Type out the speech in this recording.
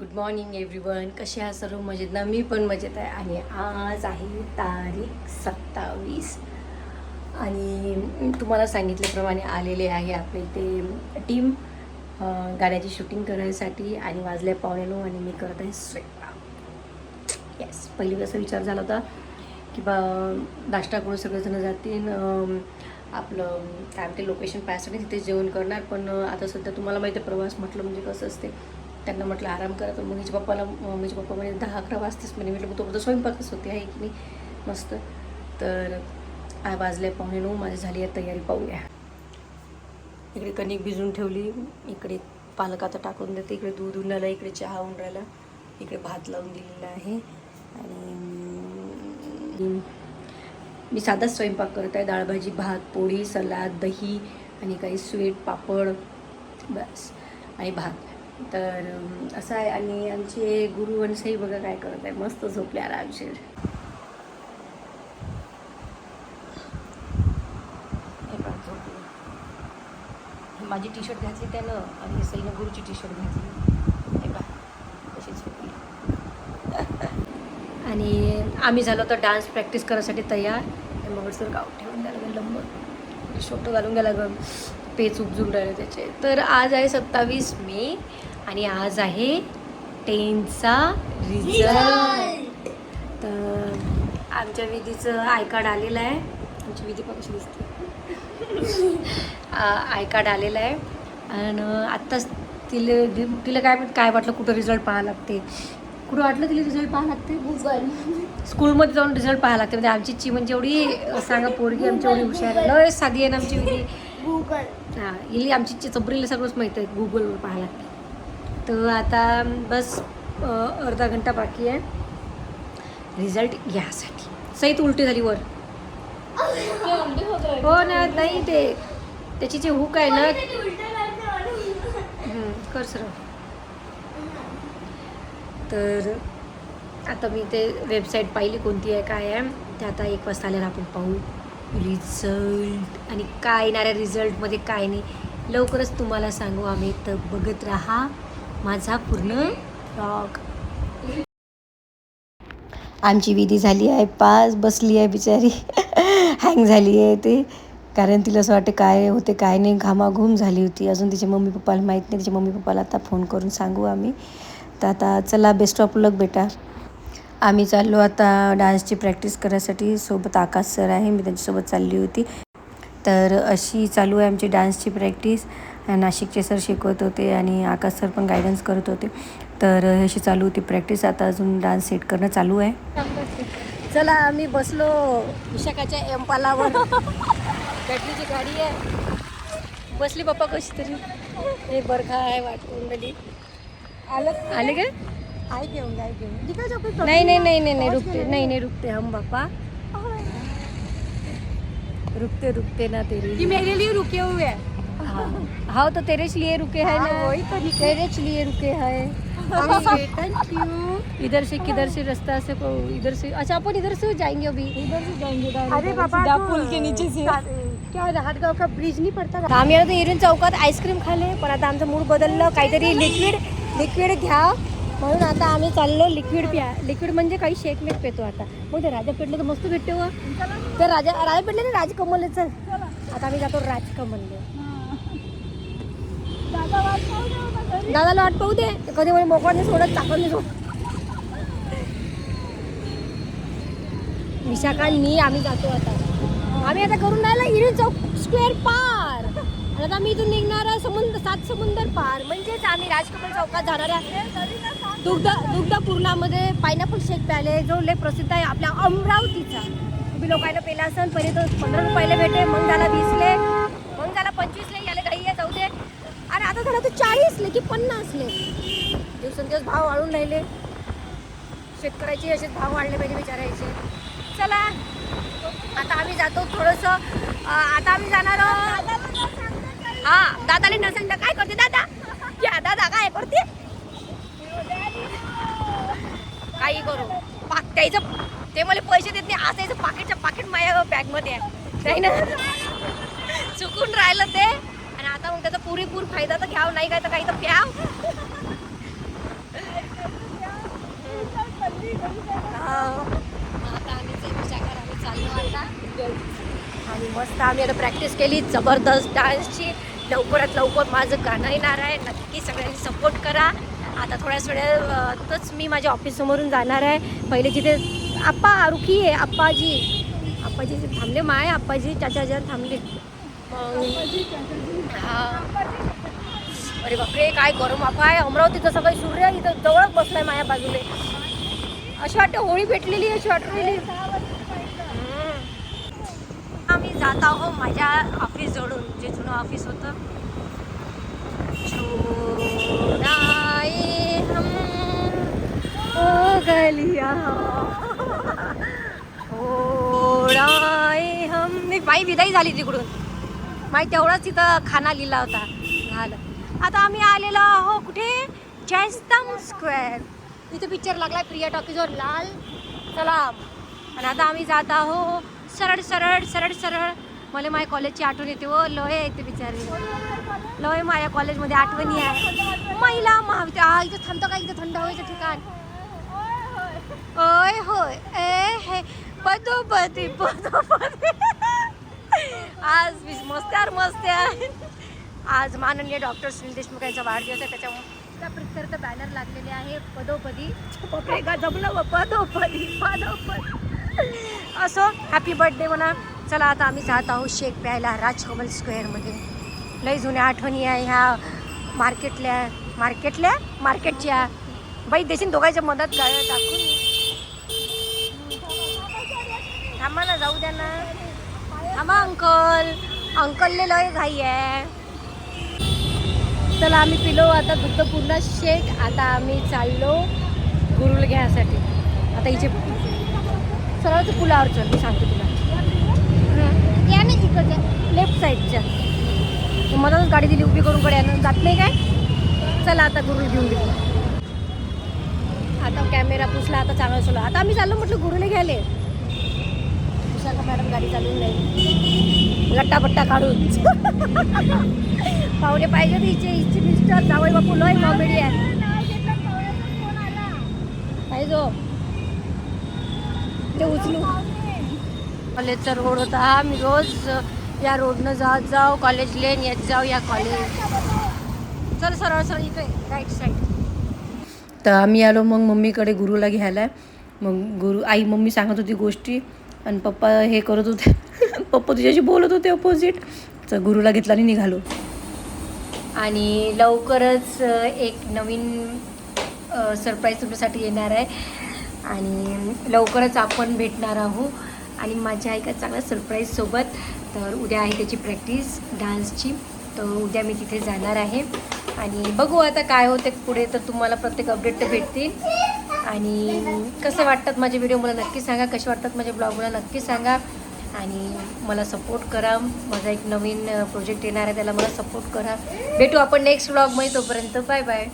Good morning everyone कसे आहात सर्व? मजेत ना? मी पण मजेत आहे. आणि आज आहे तारीख सत्तावीस. आणि तुम्हाला सांगितल्याप्रमाणे आलेले आहे आपले ते टीम गाण्याची शूटिंग करायसाठी आणि वाजले पावणे नऊ आणि मी करत आहे स्वयंपाक. येस पहिली कसा विचार झाला होता की बा नाश्ता करून सगळेजण जातील. आपलं काय म्हणते लोकेशन पाहायसाठी तिथे जेवण करणार. पण आता सध्या तुम्हाला माहिती आहे प्रवास म्हटलं म्हणजे कसं असते. त्यांना म्हटलं आराम करा. तर मग पप्पाला माझ्या पप्पा म्हणे दहा अकरा वाजतेच. म्हणे म्हटलं मग तोपर्यंत स्वयंपाकच होते आहे की नाही? मस्त. तर आ वाजले पाहुणे नऊ माझी झाली आहे तयारी पाहूया. इकडे कणिक भिजून ठेवली. इकडे पालक आता टाकून देते. इकडे दूध उन्हाला इकडे चहा होऊन राहिला इकडे भात लावून दिलेला आहे. आणि मी साधाच स्वयंपाक करत आहे. डाळ भाजी भात पोळी सलाद दही आणि काही स्वीट पापड बस. आणि भात. तर असं आहे. आणि आमचे गुरु आणि बघा काय करत आहे. मस्त झोपले आरामशीर हे पहा, माझी टी शर्ट घातली त्यानं आणि सईनं गुरुची टी शर्ट घातली. हे पहा झोपली. आणि आम्ही झालो तर डान्स प्रॅक्टिस करायसाठी तयार. हे मग सर गाव ठेवून द्यायला लागलं लंब. शोटं घालून गेला गं पेच उपजून राहिले त्याचे. तर आज आहे सत्तावीस मे. आणि आज आहे टेनचा रिझल्ट. तर आमच्या विधीचं आय कार्ड आलेलं आहे. आमची विधी पण कशी दिसते आय कार्ड आलेलं आहे. आणि आत्ताच तिला तिला काय काय वाटलं कुठं रिझल्ट पाहावं लागते? कुठं वाटलं तिला रिझल्ट पाहावं लागते? गुगल स्कूलमध्ये जाऊन रिझल्ट पाहायला लागते. म्हणजे आमची ची म्हणजे एवढी सांगा पोरगी आमची एवढी हुशार लय साधी आहे ना आमची विधी. गुगल हां हिली आमची चबरीला सगळंच माहीत आहे. गुगलवर पाहायला लागते. तर आता बस अर्धा घंटा बाकी आहे. रिझल्ट घ्यासाठी. सहित उलटी झाली वर. हो ना नाही ते. त्याची जे हुक आहे ना. कर सर तर आता मी ते वेबसाईट पाहिली कोणती आहे काय आहे. ते आता एक वाजता आल्यावर आपण पाहू. रिझल्ट आणि काय येणार आहे रिझल्टमध्ये काय नाही. लवकरच तुम्हाला सांगू आम्ही तर बघत राहा. माझा पूर्ण ब्लॉग आमची विधी झाली आहे पास बसली आहे बिचारी. हँग झाली आहे ते. कारण तिला असं वाटते काय होते काय नाही घामाघूम झाली होती. अजून तिच्या मम्मी पप्पाला माहीत नाही. तिच्या मम्मी पप्पाला आता फोन करून सांगू आम्ही. तर आता चला बेस्ट ऑफ लक बेटा. आम्ही चाललो आता डान्सची प्रॅक्टिस करायसाठी. सोबत आकाश सर आहे. मी त्यांच्यासोबत चालली होती. तर अशी चालू आहे आमची डान्सची प्रॅक्टिस नाशिकचे सर शिकवत होते आणि आकाश सर पण गायडन्स करत होते. तर अशी चालू होती प्रॅक्टिस आता अजून डान्स सेट करणं चालू आहे. चला आम्ही बसलो विशाखाच्या एम्पालावर बॅटरीची गाडी आहे. बसली पप्पा कशी तरी. हे बरखा आहे वाटून राहिली. आलं? आले काय आई घेऊन आई घेऊन. नहीं नहीं नहीं नहीं नहीं रुकते. नहीं नहीं रुकते. हम पापा रुकते रुकते ना तेरे. मेरे लिए रुके हुए हैं हाँ हाँ तो तेरे लिए रुके हैं हाँ, ना। वही तो। तेरे लिए रुके हैं। थैंक यू इधर से किधर से रास्ता से को इधर से। अच्छा अपन इधर से जाएंगे अभी। इधर से जाएंगे अरे बाबा पुल के नीचे से। क्या हाटगाव का ब्रिज नहीं पड़ता? आम्ही आता इरून चौकात आईस्क्रीम खाल्ले पण आता आमचं मूड बदललं काहीतरी लिक्विड लिक्विड घ्या। म्हणून आता आम्ही चाललो लिक्विड प्या लिक्विड म्हणजे काही शेक मेक पितो आता. मग ते राजा पेटले तर मस्त भेटते व. तर राजा राजा पेटले ना राजकमल चल. आता आम्ही जातो राजकमलले. दादाला वाट पाहू दे. ते कधी म्हणजे मोकळाने सोडत चाकण नाही सोडत. विशाखांनी आम्ही जातो आता. आम्ही आता करून राहिला इरून चौक स्क्वेअर पार. आता मी इथून निघणारा समुद्र सात समुंदर पार. म्हणजेच आम्ही राजकमल चौकात जाणाऱ्या दुग्ध दुग्धपूर्णामध्ये पायनॅपल शेक प्याले जो लय प्रसिद्ध आहे आपल्या अमरावतीचा. तुम्ही लोकांना पेला असेल पहिले तर पंधरा रुपयाला भेटे मग झाला वीसले मग झाला पंचवीसले याला घाई आहे जाऊ दे आणि आता झाला तो चाळीसले की पन्नासले दिवसेंदिवस भाव वाढून राहिले. शेतकऱ्याचे असेच भाव वाढले पाहिजे विचारायचे. चला आता आम्ही जातो थोडंसं आता आम्ही जाणार हा दादाने नसेल तर काय करते दादा? या दादा काय करते? काही करू. पाक त्याचं ते मला पैसे देत नाही. असायचं पाकिटच्या पाकिट माझ्या बॅगमध्ये आहे. नाही ना? चुकून राहिलं ते. मग त्याचा पुरेपूर फायदा तर घ्याव नाही काय तर काही तर प्याव. आता आता. आणि मस्त आम्ही आता प्रॅक्टिस केली जबरदस्त डान्सची लवकरात लवकर माझं गाणं येणार आहे. नक्की सगळ्यांनी सपोर्ट करा. आता थोड्याच वेळातच मी माझ्या ऑफिससमोरून जाणार आहे. पहिले जिथे आप्पा आरुखी आहे आप्पाजी. आप्पाजी थांबले माय आप्पाजी चाचाजन थांबले. मग अरे बापरे काय गरम बापा आहे अमरावतीचं सगळं सूर्य इथं जवळच बसलाय माझ्या बाजूने. अशी वाटतं होळी भेटलेली अशी वाटलेली आम्ही जात आहो माझ्या ऑफिस जोडून जे जुनं ऑफिस होतं. हम ओ गलिया. हम. मी बाई विदाई झाली तिकडून. माहिती तेवढाच तिथं खाना लिहिला होता. झालं. आता आम्ही आलेलो आहो कुठे? जयस्तंभ स्क्वेअर. इथं पिक्चर लागलाय प्रिया टॉकीजवर लाल सलाम. आणि आता आम्ही जात आहो सरळ सरळ सरळ सरळ. मला माझ्या कॉलेजची आठवण येते हो. व लय येते बिचारी. लय माझ्या कॉलेजमध्ये आठवणी आहे. महिला महाविद्यालय इथं थांबतो का? इथं थंड हवेचं ठिकाण. होय. होय. ए हे. पदोपदी पदोपदी. विस- मस्त्यार मस्त्यार आज माननीय डॉक्टर सुनील देशमुख यांचा वाढदिवस आहे. त्याच्या प्रित्यर्थ बॅनर लागलेले आहे. पदोपदी. का जमलं व पदोपदी पदोपदी. असो हॅपी बर्थडे म्हणा. चला आता आम्ही जात आहोत शेक प्यायला राजकमल स्क्वेअरमध्ये लई जुन्या आठवणी आहे ह्या मार्केटल्या मार्केटल्या मार्केटच्या बाई देशील दोघांच्या मदत काय टाकून. थांबा ना जाऊ द्या ना. थांबा अंकल अंकलले लय घाई आहे. चला आम्ही पिलो आता दुग्धपूर्ण शेक. आता आम्ही चाललो गुरुल घ्यायसाठी आता हिचे सरळ तू पुलावर चल मी सांगते तुला. या ना इकडच्या लेफ्ट साईडच्या. मधातच गाडी दिली उभी करून कडे जात नाही काय? चला आता गुरुल घेऊन गेलो आता कॅमेरा पुसला आता चांगलं चलो आता आम्ही चाललो म्हटलं गुरुले घ्यायले. विशाखा मॅडम गाडी चालवून नाही लट्टापट्टा काढून. पाहुणे पाहिजे हिचे हिची मिस्टर जावई बापू लय कॉमेडी आहे. पाहिजो ते उचलू. कॉलेजचा रोड होता. मी रोज या रोडनं जात जाऊ. कॉलेज लेन येत जाऊ या कॉलेज चल सरळ सरळ इथे. राईट साईड तर आम्ही आलो. मग मम्मीकडे गुरुला घ्यायला. मग गुरु आई मम्मी सांगत होती गोष्टी. आणि पप्पा हे करत होते. पप्पा तुझ्याशी बोलत होते अपोजिट तर गुरुला घेतला आणि निघालो. आणि लवकरच एक नवीन सरप्राईज तुमच्यासाठी येणार आहे. आणि लवकरच आपण भेटणार आहोत. आणि माझ्या एका चांगल्या सरप्राईजसोबत तर उद्या आहे त्याची प्रॅक्टिस डान्सची तर उद्या मी तिथे जाणार आहे. आणि बघू आता काय होते पुढे तर तुम्हाला प्रत्येक अपडेट तर भेटतील. आणि कसे वाटतात माझे व्हिडिओ मला नक्की सांगा. कसे वाटतात माझे ब्लॉग मला नक्की सांगा. आणि मला सपोर्ट करा. माझा एक नवीन प्रोजेक्ट येणार आहे त्याला मला सपोर्ट करा. भेटू आपण नेक्स्ट ब्लॉगमध्ये तोपर्यंत. Bye bye